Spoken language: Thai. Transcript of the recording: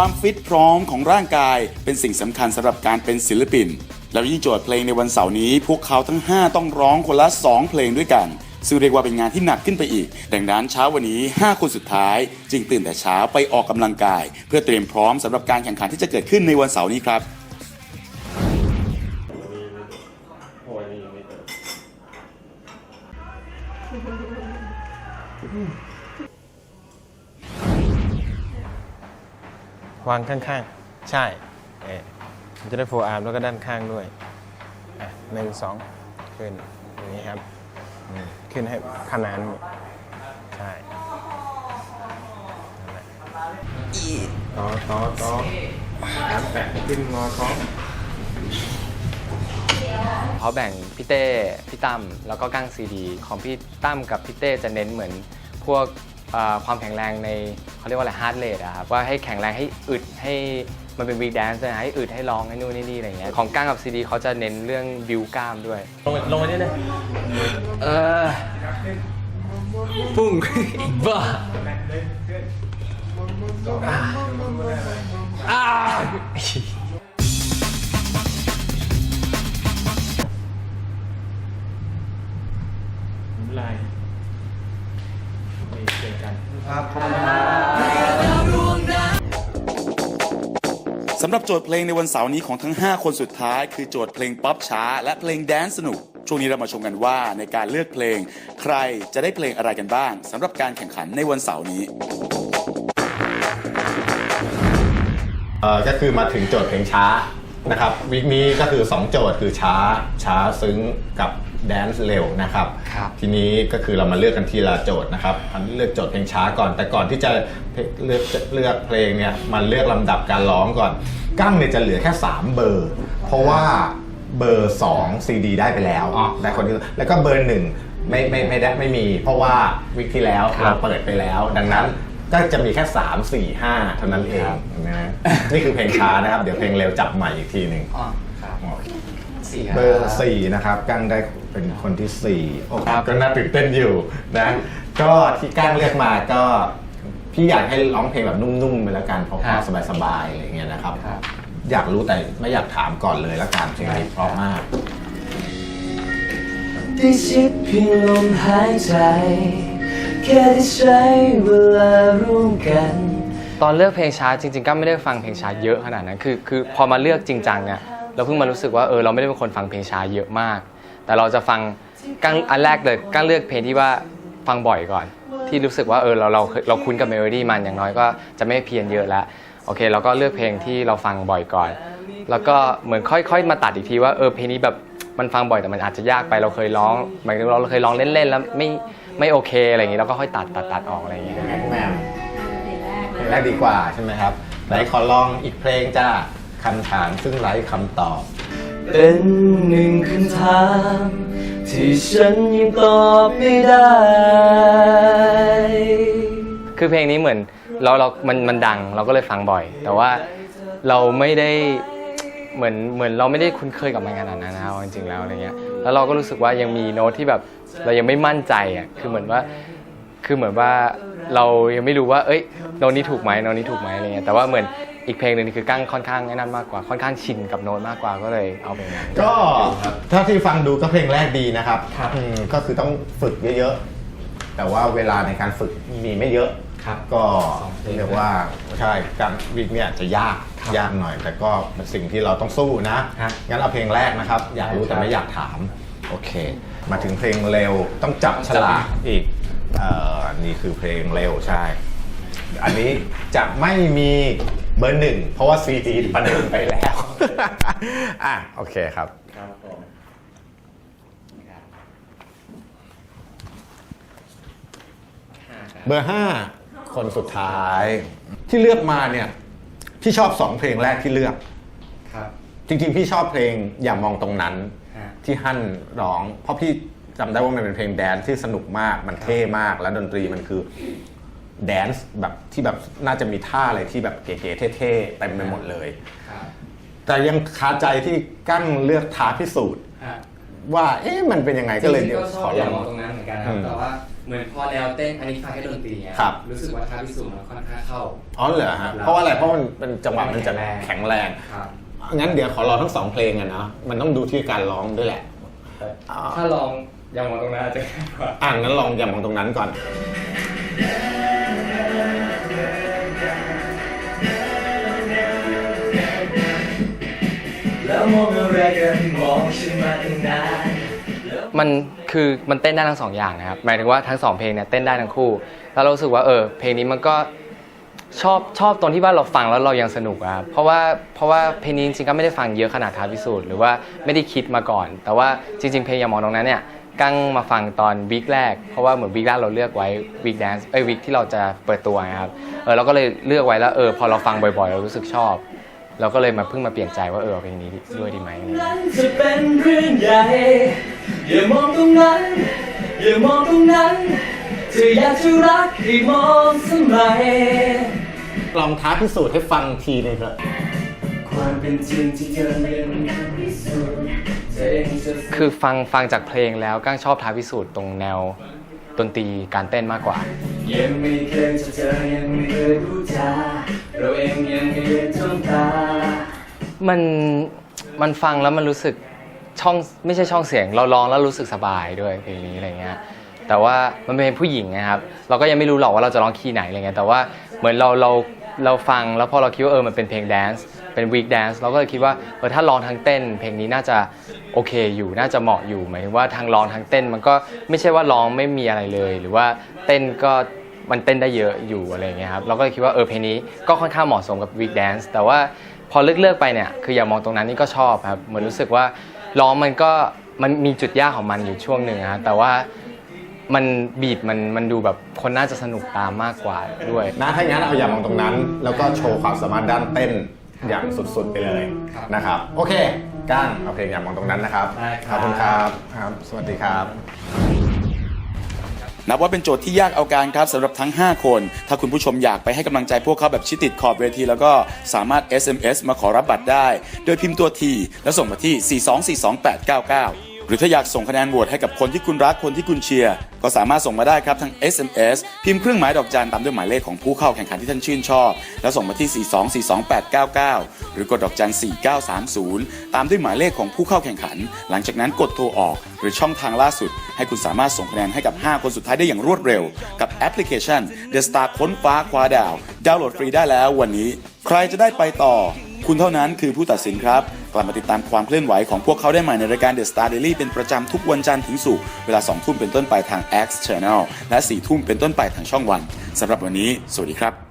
ความฟิตพร้อมของร่างกายเป็นสิ่งสำคัญสำหรับการเป็นศิลปิน แล้วยิ่งโจทย์เพลงในวันเสาร์นี้ พวกเขาทั้ง 5 ต้องร้องคนละ 2 เพลงด้วยกัน ซึ่งเรียกว่าเป็นงานที่หนักขึ้นไปอีก ดังนั้นเช้าวันนี้ 5 คนสุดท้าย จึงตื่นแต่เช้าไปออกกำลังกาย เพื่อเตรียมพร้อมสำหรับการแข่งขันที่จะเกิดขึ้นในวันเสาร์นี้ครับ วางข้างๆ ใช่เอ๊ะมันจะได้โฟอาร์มแล้วก็ด้านข้างด้วย อะหนึ่งสองขึ้นอย่างนี้ครับอืมขึ้นให้ขนานใช่นั่นแหละต่อต่อต่อแขนแปะขึ้นงอท้องเขาแบ่งพี่เต้พี่ตั้มแล้วก็ก้างซีดี ของพี่ตั้มกับพี่เต้จะเน้นเหมือนพวกเอ่อความแข็งแรงใน เขาเรียกว่าอะไรฮาร์ดเรทอะครับว่าให้แข็งแรงให้อึดให้มันเป็นวีแดนซ์นะให้อึดให้ร้องให้นู่นนี่นี่อะไรเงี้ยของก้างกับซีดีเขาจะเน้นเรื่องบิวกล้ามด้วย ลงไปลงไปนี่เลยเออปุ้งบ้าอ่าไม่เป็นไรไปเจอกัน สำหรับโจทย์เพลงในวันเสาร์นี้ของทั้ง 5 คนสุดท้าย คือโจทย์เพลงป๊อปช้า และเพลงแดนซ์สนุก ช่วงนี้เรามาชมกันว่าในการเลือกเพลง ใครจะได้เพลงอะไรกันบ้างสำหรับการแข่งขันในวันเสาร์นี้ เอ่อก็คือมาถึงโจทย์เพลงช้านะครับวิกนี้ก็คือ 2 โจทย์คือช้าช้าซึ้งกับ แดนซ์เร็วนะครับ ครับทีนี้ก็คือเรามาเลือกกันทีละโจทย์นะครับอันเลือกโจทย์เพลงช้าก่อน แต่ก่อนที่จะเลือกเลือกเพลงเนี่ยมันเลือกลำดับการร้องก่อน กั้งเนี่ยจะเหลือแค่ 3 เบอร์ เพราะว่าเบอร์2 CD ได้ไปแล้วอ๋อได้คนที่แล้วก็เบอร์หนึ่งไม่ไม่ไม่ได้ไม่มี เพราะว่าวิกที่แล้วครับ เราเปิดไปแล้ว ดังนั้นก็จะมีแค่ 3 4 5 เท่านั้นเองนะนี่คือเพลงช้านะครับ เดี๋ยวเพลงเร็วจับใหม่อีกทีหนึ่งอ๋อครับ โอเค สี่เบอร์สี่นะครับกั้งได้เป็นคนที่สี่โอ้ก็น่าตื่นเต้นอยู่นะก็ที่กั้งเลือกมาก็พี่อยากให้ร้องเพลงแบบนุ่มๆไปแล้วกันเพราะๆสบายๆอะไรอย่างเงี้ยนะครับครับ อยากรู้แต่ไม่อยากถามก่อนเลยแล้วกันเพลงนี้เพราะมากได้ชิดเพียงลมหายใจ แค่ได้ใช้เวลาร่วมกันตอนเลือกเพลงช้าจริงๆก็ไม่ได้ฟังเพลงช้าเยอะขนาดนั้นคือคือพอมาเลือกจริงจังเนี่ย เราเพิ่งมารู้สึกว่าเออเราไม่ได้เป็นคนฟังเพลงช้าเยอะมาก แต่เราจะฟังกั้งอันแรกเลยกั้งเลือกเพลงที่ว่าฟังบ่อยก่อน ที่รู้สึกว่าเออเราเราเราคุ้นกับเมโลดี้มันอย่างน้อยก็จะไม่เพี้ยนเยอะแล้วโอเคเราก็เลือกเพลงที่เราฟังบ่อยก่อน แล้วก็เหมือนค่อย ๆ มาตัดอีกทีว่าเออเพลงนี้แบบมันฟังบ่อยแต่มันอาจจะยากไปเราเคยร้องหมายถึงเราเคยร้องเล่นๆแล้วไม่ไม่โอเคอะไรอย่างงี้เราก็ค่อยตัดตัดตัดออกอะไรอย่างเงี้ยแม็กแมมเพลงแรกดีกว่าใช่ไหมครับไหนขอลองอีกเพลงจ้า คำถามซึ่งไร้คำตอบ เป็นหนึ่งคำถามที่ฉันยังตอบไม่ได้ คือเพลงนี้เหมือนเราเรา มันมันดังเราก็เลยฟังบ่อย แต่ว่าเราไม่ได้เหมือนเหมือนเราไม่ได้คุ้นเคยกับมันขนาดนั้นนะเอาจริงๆแล้วอะไรเงี้ยแล้วเราก็รู้สึกว่ายังมีโน้ตที่แบบเรายังไม่มั่นใจอะคือเหมือนว่าคือเหมือนว่าเรายังไม่รู้ว่า เอ้ยโน้ตนี้ถูกไหมโน้ตนี้ถูกไหมอะไรเงี้ยแต่ว่าเหมือน อีกเพลงหนึ่งคือกั้งค่อนข้างไอ้นั่นมากกว่าค่อนข้างชินกับโน้ตมากกว่าก็เลยเอาเพลงนั้น ก็ถ้าที่ฟังดูก็เพลงแรกดีนะครับอืมก็คือต้องฝึกเยอะๆ แต่ว่าเวลาในการฝึกมีไม่เยอะก็เรียกว่าใช่การวิกเนี่ยจะยากยากหน่อย แต่ก็เป็นสิ่งที่เราต้องสู้นะงั้นเอาเพลงแรกนะครับ อยากรู้แต่ไม่อยากถาม โอเค มาถึงเพลงเร็วต้องจับฉลากอีกเอ่อนี่คือเพลงเร็วใช่ อันนี้จะไม่มี เบอร์หนึ่งเพราะว่าซีดีประเดิมไปแล้ว อะโอเคครับเบอร์ห้าคนสุดท้าย ที่เลือกมาเนี่ยพี่ชอบสองเพลงแรกที่เลือก ครับ จริงๆ พี่ชอบเพลงอย่ามองตรงนั้น ฮะ ที่ฮั่นร้อง เพราะพี่จำได้ว่ามันเป็นเพลงแดนซ์ที่สนุกมากมันเท่มาก และดนตรีมันคือ แดนซ์แบบที่แบบน่าจะมีท่าอะไรที่แบบเก๋ๆเท่ๆเต็มไปหมดเลย แต่ยังคาใจที่กั้งเลือกท้าพิสูจน์ว่า เอ๊ะมันเป็นยังไงก็เลยเดี๋ยวขอลองตรงนั้นเหมือนกันอืมแต่ว่าเหมือนพอแนวเต้นอันนี้ฟังแค่ดนตรีไงครับรู้สึกว่าท้าพิสูจน์มันค่อนข้างเข้าอ๋อเหรอฮะเพราะว่าอะไรเพราะมันเป็นจังหวะมันจะแข็งแรงครับงั้นเดี๋ยวขอรอทั้งสองเพลงอะเนาะมันต้องดูที่การร้องด้วยแหละอ่าถ้าลองยังมองตรงนั้นอาจจะง่ายกว่าอ่างั้นลองอย่ามองตรงนั้นก่อนแมองอะไรกันมองฉันมาตั้งนานมันคือมันเต้นได้ทั้งสองอย่างนะครับหมายถึงว่าทั้งสองเพลงเนี่ยเต้นได้ทั้งคู่ แล้วเรารู้สึกว่าเออเพลงนี้มันก็ชอบชอบตรงที่ว่าเราฟังแล้วเรายังสนุกอะครับเพราะว่าเพราะว่าเพลงนี้จริงๆก็ไม่ได้ฟังเยอะขนาดท้าพิสูจน์หรือว่าไม่ได้คิดมาก่อน แต่ว่าจริง ๆ เพลงอย่ามองตรงนั้นเนี่ยกั้งมาฟังตอนวีคแรก เพราะว่าเหมือนวีคแรกเราเลือกไว้วีคแดนซ์เอ้ยวีคที่เราจะเปิดตัวนะครับเออเราก็เลยเลือกไว้แล้วเออพอเราฟังบ่อยๆ เรารู้สึกชอบ เราก็เลยมาเพิ่งมาเปลี่ยนใจว่าเออเอาเพลงนี้ด้วยดีไหมอะไรอย่างเงี้ย นั้นจะเป็นเรื่องใหญ่ อย่ามองตรงนั้น อย่ามองตรงนั้นเธอยากจะรักให้มองสมัยลองท้าพิสูจน์ให้ฟังทีนึงเถอะความเป็นจริงที่เธอเป็นพิสูจน์เธอเองจะ คือฟังฟังจากเพลงแล้วก้างชอบท้าพิสูจน์ตรงแนวดนตรีการเต้นมากกว่า ยังไม่เคยจอเธอยังไม่เคยพูดจาเราเองยังไม่เคยจ้องตา มันมันฟังแล้วมันรู้สึกช่องไม่ใช่ช่องเสียง เราร้องแล้วรู้สึกสบายด้วยเพลงนี้อะไรเงี้ยแต่ว่ามันเป็นผู้หญิงนะครับ เราก็ยังไม่รู้หรอกว่าเราจะร้องคีย์ไหนอะไรเงี้ยแต่ว่าเหมือนเราเราเราฟังแล้วพอเราคิดว่าเออมันเป็นเพลงแดนซ์เป็นวีคแดนซ์เราก็เลยคิดว่าเออถ้าร้องทั้งเต้น เพลงนี้น่าจะโอเคอยู่น่าจะเหมาะอยู่หมายถึงว่าทางร้องทั้งเต้น มันก็ไม่ใช่ว่าร้องไม่มีอะไรเลย หรือว่าเต้นก็มันเต้นได้เยอะอยู่อะไรเงี้ยครับเราก็เลยคิดว่าเออเพลงนี้ก็ค่อนข้างเหมาะสมกับ Week Dance แต่ว่า พอเลือกเลือกๆไปเนี่ยคืออย่ามองตรงนั้นนี่ก็ชอบครับเหมือนรู้สึกว่าร้องมันก็มันมีจุดยากของมันอยู่ช่วงหนึ่งนะแต่ว่ามันบีดมันมันดูแบบคนน่าจะสนุกตามมากกว่าด้วย นะถ้างั้นเอาอย่ามองตรงนั้น แล้วก็โชว์ความสามารถด้านเต้นอย่างสุดๆไปเลยนะครับโอเคก้างเอาเพลงอย่ามองตรงนั้นนะครับได้คขรับอบคุณครับครับ สวัสดีครับ นับว่าเป็นโจทย์ที่ยากเอาการครับสำหรับทั้ง 5 คน ถ้าคุณผู้ชมอยากไปให้กำลังใจพวกเขาแบบชิดติดขอบเวที แล้วก็สามารถ SMS มาขอรับบัตรได้ โดยพิมพ์ตัวทีแล้วส่งมาที่ 4242899 หรือถ้าอยากส่งคะแนนโหวตให้กับคนที่คุณรักคนที่คุณเชียร์ ก็สามารถส่งมาได้ครับทาง SMS พิมพ์เครื่องหมายดอกจันตามด้วยหมายเลขของผู้เข้าแข่งขันที่ท่านชื่นชอบ แล้วส่งมาที่ 4242899 หรือกดดอกจัน 4930 ตามด้วยหมายเลขของผู้เข้าแข่งขัน หลังจากนั้นกดโทรออก หรือช่องทางล่าสุด ให้คุณสามารถส่งคะแนนให้กับ 5 คนสุดท้ายได้อย่างรวดเร็ว กับแอปพลิเคชัน The Star ค้นฟ้าคว้าดาว ดาวน์โหลดฟรีได้แล้ววันนี้ ใครจะได้ไปต่อ คุณเท่านั้นคือผู้ตัดสินครับ กลับมาติดตามความเคลื่อนไหวของพวกเขาได้ใหม่ในรายการ The Star Daily เป็นประจำทุกวันจันทร์ถึงศุกร์เวลา 2 ทุ่มเป็นต้นไปทาง X Channel และ 4 ทุ่มเป็นต้นไปทางช่องวันสำหรับวันนี้ สวัสดีครับ